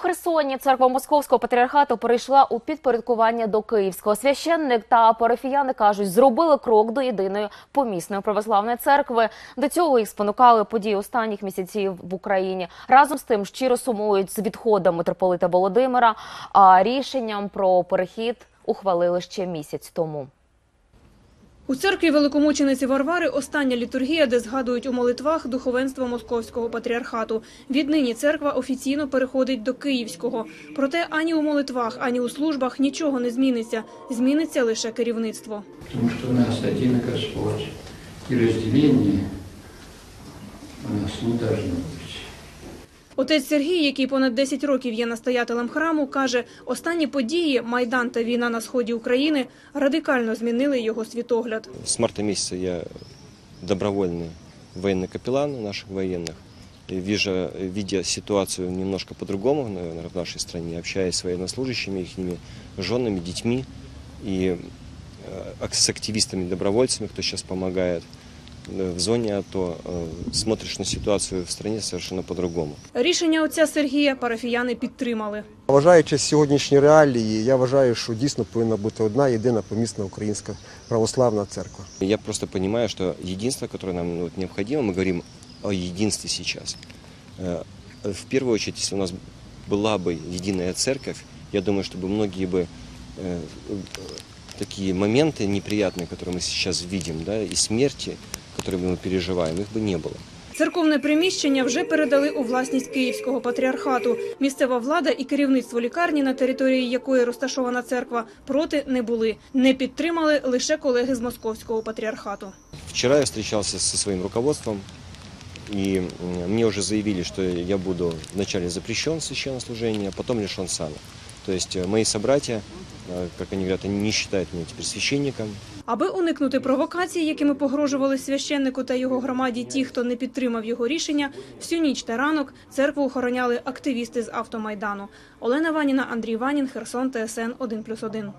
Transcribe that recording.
Херсоні церква Московського патріархату перейшла у підпорядкування до Київського. Священник та парафіяни кажуть, зробили крок до єдиної помісної православної церкви. До цього їх спонукали події останніх місяців в Україні. Разом з тим щиро сумують з відходом митрополита Володимира. А рішенням про перехід ухвалили ще місяць тому. У церкві великомучениці Варвари остання літургія, де згадують у молитвах духовенство Московського патріархату. Віднині церква офіційно переходить до Київського. Проте ані у молитвах, ані у службах нічого не зміниться. Зміниться лише керівництво. Потому что у нас один Господь, и разделение у нас не должно быть. Отець Сергій, який понад 10 років є настоятелем храму, каже, останні події, Майдан та війна на сході України радикально змінили його світогляд. С марта месяца я добровольный военный капеллан наших военных. И вижу, видя ситуацию немножко по-другому, наверное, в нашей стране, общаясь с военнослужащими, их женами, детьми и э, с активистами, добровольцами, кто сейчас помогает э, в зоне АТО, э, смотришь на ситуацию в стране совершенно по-другому. Рішення отця Сергія парафіяни підтримали. Вважаючи сьогоднішні реалії, я вважаю, що дійсно повинна бути одна єдина помісна українська православна церква. Я просто понимаю, что единство, которое нам ну, вот, необходимо, мы говорим о единстве сейчас. Э, В первую очередь, если у нас была бы единая церковь, я думаю, чтобы многие бы э, э, такие моменты неприятные, которые мы сейчас видим, да, и смерти, которые мы переживаем, их бы не было. Церковне приміщення вже передали у власність Київського патріархату. Місцева влада і керівництво лікарні, на території якої розташована церква, проти не були. Не підтримали лише колеги з Московського патріархату. Вчера я встречался со своим руководством, и м, мне уже заявили, что я буду вначале запрещен священнослужение, а потом лишен сана. То есть э, мои собратья, э, как они говорят, они не считают меня теперь священником, Аби уникнути провокацій, якими погрожували священнику та його громаді ті, хто не підтримав його рішення, всю ніч та ранок церкву охороняли активісти з автомайдану. Олена Ваніна, Андрій Ванін, Херсон, ТСН 1+,1.